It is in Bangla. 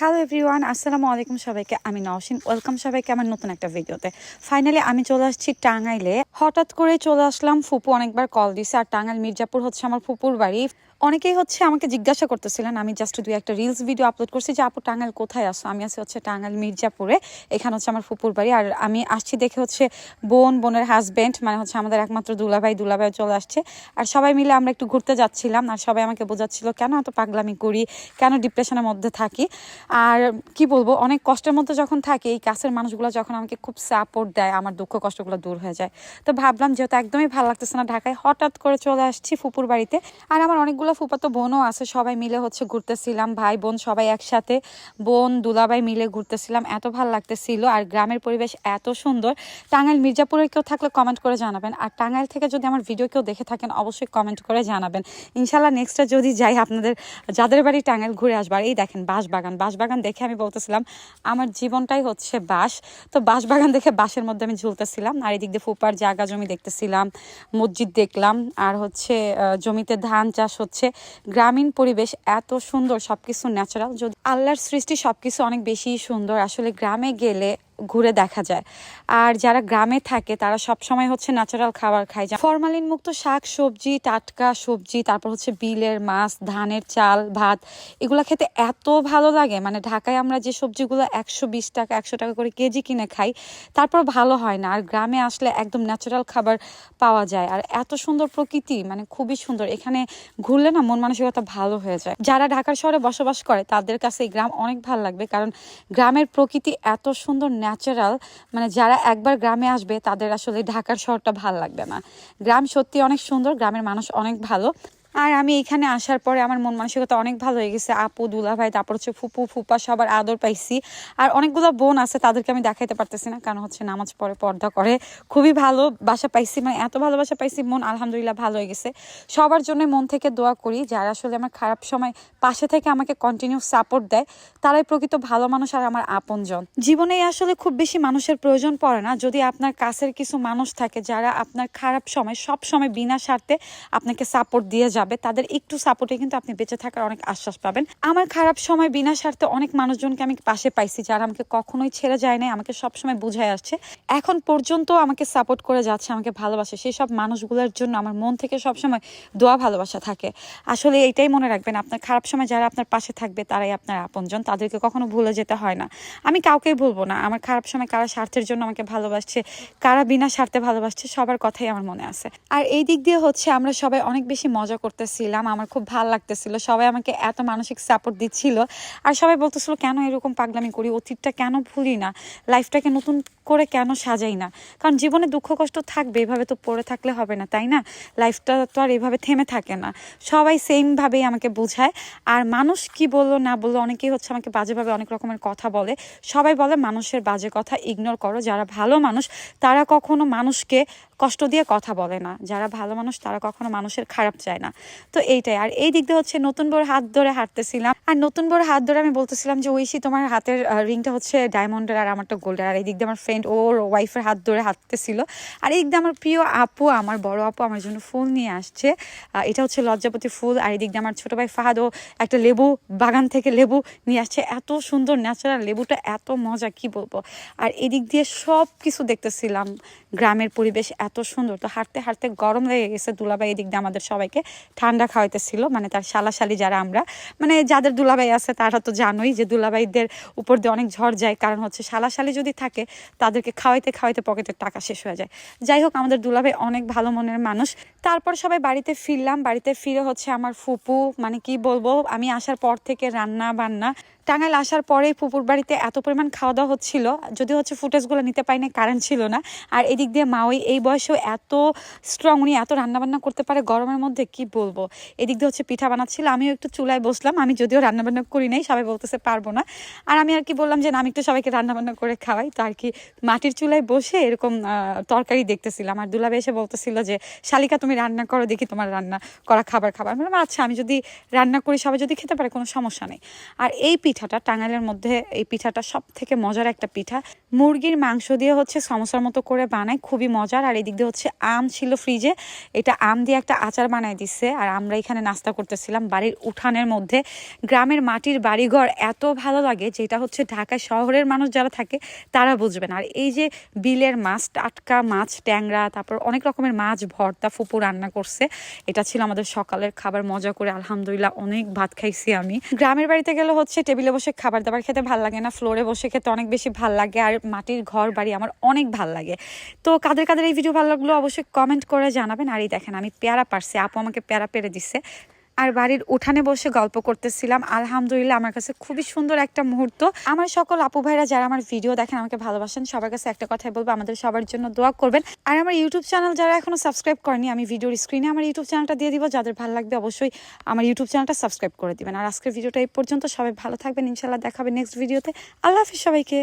হ্যালো এভরিওয়ান আসসালামু আলাইকুম সবাইকে। আমি নওশিন। ওয়েলকাম সবাইকে আমার নতুন একটা ভিডিওতে। ফাইনালি আমি চলে আসছি টাঙ্গাইলে। হঠাৎ করে চলে আসলাম ফুপু অনেকবার কল দিছে। আর টাঙ্গাইল মির্জাপুর হচ্ছে আমার ফুপুর বাড়ি। অনেকেই হচ্ছে আমাকে জিজ্ঞাসা করতেছিলেন। আমি জাস্ট দুই একটা রিলস ভিডিও আপলোড করছি যে, আপু, টাঙ্গাইল কোথায় আসো আমি আছি হচ্ছে টাঙ্গাইল মির্জাপুরে। এখানে হচ্ছে আমার ফুপুর বাড়ি। আর আমি আসছি দেখে হচ্ছে বোন, বোনের হাজবেন্ড মানে হচ্ছে আমাদের একমাত্র দুলাভাই দুলাভাই চলে আসছে। আর সবাই মিলে আমরা একটু ঘুরতে যাচ্ছিলাম। আর সবাই আমাকে বোঝাচ্ছিল, কেন এত পাগলামি করি? কেন ডিপ্রেশনের মধ্যে থাকি? আর কি বলব, অনেক কষ্টের মধ্যে যখন থাকে, এই কাছের মানুষগুলো যখন আমাকে খুব সাপোর্ট দেয়, আমার দুঃখ কষ্টগুলো দূর হয়ে যায়। তো ভাবলাম যেহেতু একদমই ভালো লাগতেছে না ঢাকায়, হঠাৎ করে চলে আসছি ফুপুর বাড়িতে। আর আমার অনেকগুলো ফুপাতো বোনও আছে, সবাই মিলে হচ্ছে ঘুরতেছিলাম, ভাই বোন সবাই একসাথে, বোন, দুলাভাই মিলে ঘুরতেছিলাম, এত ভালো লাগতেছিল। আর গ্রামের পরিবেশ এত সুন্দর। টাঙ্গাইল মির্জাপুরে কেউ থাকলে কমেন্ট করে জানাবেন। আর টাঙ্গাইল থেকে যদি আমার ভিডিও কেউ দেখে থাকেন, অবশ্যই কমেন্ট করে জানাবেন। ইনশাল্লাহ নেক্সটটা যদি যাই, আপনাদের, যাদের বাড়ি টাঙ্গাইল ঘুরে আসবার এই দেখেন বাঁশবাগান বাঁশবাগান দেখে আমি বলতেছিলাম, আমার জীবনটাই হচ্ছে বাঁশ। তো বাঁশবাগান দেখে বাঁশের মধ্যে আমি ঝুলতেছিলাম, আর এদিক দিয়ে ফুপার জায়গা জমি দেখতেছিলাম, মসজিদ দেখলাম, আর হচ্ছে জমিতে ধান চাষ হচ্ছে। গ্রামীণ পরিবেশ এত সুন্দর সব কিছু ন্যাচারাল যদি আল্লাহর সৃষ্টি সব কিছু অনেক বেশি সুন্দর, আসলে গ্রামে গেলে ঘুরে দেখা যায়। আর যারা গ্রামে থাকে, তারা সব সময় হচ্ছে ন্যাচারাল খাবার খায়। ফরমালিন মুক্ত শাক, সবজি, টাটকা সবজি, তারপর হচ্ছে বিলের মাছ, ধানের চাল, ভাত, এগুলো খেতে এত ভালো লাগে। মানে ঢাকায় আমরা যে সবজিগুলো একশো বিশ টাকা, একশো টাকা করে কেজি কিনে খাই, তারপর ভালো হয় না। আর গ্রামে আসলে একদম ন্যাচারাল খাবার পাওয়া যায়। আর এত সুন্দর প্রকৃতি মানে খুবই সুন্দর। এখানে ঘুরলে না মন মানসিকতা ভালো হয়ে যায়। যারা ঢাকার শহরে বসবাস করে, তাদের কাছে এই গ্রাম অনেক ভালো লাগবে। কারণ গ্রামের প্রকৃতি এত সুন্দর ন্যাচারাল মানে যারা একবার গ্রামে আসবে, তাদের আসলে ঢাকার শহরটা ভালো লাগবে না। গ্রাম সত্যি অনেক সুন্দর, গ্রামের মানুষ অনেক ভালো। আর আমি এখানে আসার পরে আমার মন মানসিকতা অনেক ভালো হয়ে গেছে। আপু দুলা ভাই তারপর হচ্ছে ফুপু, ফুপা, সবার আদর পাইছি। আর অনেকগুলো বোন আছে, তাদেরকে আমি দেখাইতে পারতেছি না, কারণ হচ্ছে নামাজ পড়ে, পর্দা করে। খুবই ভালো বাসা পাইছি মানে এত ভালোবাসা পাইছি, মন আলহামদুলিল্লাহ ভালো হয়ে গেছে। সবার জন্য মন থেকে দোয়া করি, যারা আসলে আমার খারাপ সময় পাশে থেকে আমাকে কন্টিনিউ সাপোর্ট দেয়, তারাই প্রকৃত ভালো মানুষ আর আমার আপনজন। জীবনে আসলে খুব বেশি মানুষের প্রয়োজন পড়ে না। যদি আপনার কাছের কিছু মানুষ থাকে, যারা আপনার খারাপ সময় সব সময় বিনা স্বার্থে আপনাকে সাপোর্ট দিয়ে যাবে। তাদের একটু সাপোর্টে কিন্তু আপনি বেঁচে থাকার অনেক আশ্বাস পাবেন। আমার খারাপ সময় বিনা স্বার্থে অনেক মানুষজনকে আমি পাশে পাইছি যারা আমাকে কখনোই ছেড়ে যায় নাই, আমাকে সবসময় বুঝায় আসছে। এখন পর্যন্ত আমাকে সাপোর্ট করে যাচ্ছে, আমাকে ভালোবাসে। সেই সব মানুষগুলোর জন্য আমার মন থেকে সবসময় দোয়া, ভালোবাসা থাকে। আসলে এইটাই মনে রাখবেন, আপনার খারাপ সময় যারা আপনার পাশে থাকবে, তারাই আপনার আপনজন। তাদেরকে কখনো ভুলে যেতে হয় না। আমি কাউকেই ভুলবো না। আমার খারাপ সময় কারা স্বার্থের জন্য আমাকে ভালোবাসছে, কারা বিনা স্বার্থে ভালোবাসছে, সবার কথাই আমার মনে আছে। আর এই দিক দিয়ে হচ্ছে আমরা সবাই অনেক বেশি মজা করতেছিলাম, আমার খুব ভালো লাগতেছিল। সবাই আমাকে এত মানসিক সাপোর্ট দিচ্ছিল আর সবাই বলতেছিল, কেন এরকম পাগলামি করি? অতীতটা কেন ভুলি না? লাইফটাকে নতুন করে কেন সাজাই না? কারণ জীবনে দুঃখ, কষ্ট থাকবে, এভাবে তো পড়ে থাকলে হবে না, তাই না? লাইফটা তো আর এভাবে থেমে থাকে না। সবাই সেমভাবেই আমাকে বোঝায়। আর মানুষ কি বলল, না বলল, অনেকেই হচ্ছে আমাকে বাজেভাবে অনেক রকমের কথা বলে। সবাই বলে, মানুষের বাজে কথা ইগনোর করো। যারা ভালো মানুষ, তারা কখনো মানুষকে কষ্ট দিয়ে কথা বলে না। যারা ভালো মানুষ, তারা কখনো মানুষের খারাপ চায় না। তো এইটাই। আর এই দিক দিয়ে হচ্ছে নতুন বড় হাত ধরে হাঁটতেছিলাম। আর নতুন বড় হাত ধরে আমি বলতেছিলাম যে, ঐশী, তোমার হাতের রিংটা হচ্ছে ডায়মন্ডের আর আমারটা গোল্ডের আর এই দিক দিয়ে আমার ফ্রেন্ড ওর ওয়াইফের হাত ধরে হাঁটতেছিল। আর এই দিক দিয়ে আমার প্রিয় আপু, আমার বড় আপু আমার জন্য ফুল নিয়ে আসছে। এটা হচ্ছে লজ্জাপতি ফুল। আর এই দিক দিয়ে আমার ছোট ভাই ফাহাদও একটা লেবু বাগান থেকে লেবু নিয়ে আসছে। এত সুন্দর ন্যাচারাল লেবুটা, এত মজা, কি বলব? আর এদিক দিয়ে সব কিছু দেখতেছিলাম। গ্রামের পরিবেশ এত সুন্দর। তো হাঁটতে হাঁটতে গরম লেগে গেছে দুলাভাই এদিক দিয়ে আমাদের সবাইকে। ঠান্ডা খাওয়াইতেছিল মানে তার শালাশালি যারা আমরা মানে যাদের দুলাভাই আছে তারা তো জানোই যে দুলাভাইদের উপর দিয়ে অনেক ঝড় যায়, কারণ হচ্ছে শালাশালি যদি থাকে তাদেরকে খাওয়াইতে খাওয়াইতে পকেটের টাকা শেষ হয়ে যায়। যাই হোক, আমাদের দুলাভাই অনেক ভালো মনের মানুষ। তারপর সবাই বাড়িতে ফিরলাম, বাড়িতে ফিরে হচ্ছে আমার ফুপু মানে কি বলব, আমি আসার পর থেকে রান্না বান্না, টাঙ্গাইল আসার পরেই পুকুর বাড়িতে এত পরিমাণ খাওয়া দাওয়া হচ্ছিল যদি হচ্ছে ফুটেজগুলো নিতে পারিনি, কারেন্ট ছিল না। আর এদিক দিয়ে মা ওই এই বয়সেও এত স্ট্রং উনি এত রান্নাবান্না করতে পারে গরমের মধ্যে, কি বলব। এদিক দিয়ে হচ্ছে পিঠা বানাচ্ছিল, আমিও একটু চুলায় বসলাম, আমি যদিও রান্নাবান্না করি নাই, সবাই বলতেছে পারব না। আর আমি আর কি বললাম যে, না, আমি একটু সবাইকে রান্নাবান্না করে খাওয়াই। তো আর কি মাটির চুলায় বসে এরকম তরকারি দেখতেছিলাম। আর দুলাবে এসে বলতেছিল যে, শালিকা, তুমি রান্না করো, দেখি তোমার রান্না করা খাবার খাবার। বললাম আচ্ছা আমি যদি রান্না করি, সবাই যদি খেতে পারে, কোনো সমস্যা নেই। আর এই পিঠাটা, টাঙ্গাইলের মধ্যে এই পিঠাটা সব থেকে মজার একটা পিঠা। মুরগির মাংস দিয়ে হচ্ছে সমোসার মতো করে বানায়, খুবই মজার। আর এদিক দিয়ে হচ্ছে আম ছিল ফ্রিজে এটা আম দিয়ে একটা আচার বানায় দিচ্ছে দিছে আর আমরা এখানে নাস্তা করতেছিলাম বাড়ির উঠানের মধ্যে। গ্রামের মাটির বাড়িঘর এত ভালো লাগে, যেটা হচ্ছে ঢাকা শহরের মানুষ যারা থাকে, তারা বুঝবেন। আর এই যে বিলের মাছ, টাটকা মাছ, ট্যাংরা, তারপর অনেক রকমের মাছ, ভর্তা, ফুপু রান্না করছে। এটা ছিল আমাদের সকালের খাবার, মজা করে আলহামদুলিল্লাহ অনেক ভাত খাইছি আমি। গ্রামের বাড়িতে গেলে হচ্ছে টেবিলে বসে খাবার দাবার খেতে ভালো লাগে না, ফ্লোরে বসে খেতে অনেক বেশি ভালো লাগে, আর মাটির ঘর বাড়ি আমার অনেক ভালো লাগে। তো কাদের কাদের এই ভিডিও ভালো লাগল অবশ্যই কমেন্ট করে জানাবেন। আর এই দেখেন, আমি পেয়ারা পারছি আপু আমাকে পেয়ারা পেরে দিচ্ছে আর বাড়ির উঠানে বসে গল্প করতেছিলাম। আলহামদুলিল্লাহ আমার কাছে খুবই সুন্দর একটা মুহূর্ত। আমার সকল আপু ভাইরা যারা আমার ভিডিও দেখেন, আমাকে ভালোবাসেন, সবার কাছে একটা কথাই বলব, আমাদের সবার জন্য দোয়া করবেন। আর আমার ইউটিউব চ্যানেল যারা এখনও সাবস্ক্রাইব করেনি, আমি ভিডিওর স্ক্রিনে আমার ইউটিউব চ্যানেলটা দিয়ে দিব। যাদের ভালো লাগবে অবশ্যই আমার ইউটিউব চ্যানেলটা সাবস্ক্রাইব করে দিবেন। আর আজকের ভিডিওটা এই পর্যন্ত। সবাই ভালো থাকবেন। ইনশাল্লাহ দেখাবে নেক্সট ভিডিওতে আল্লাহ হাফিজ সবাইকে।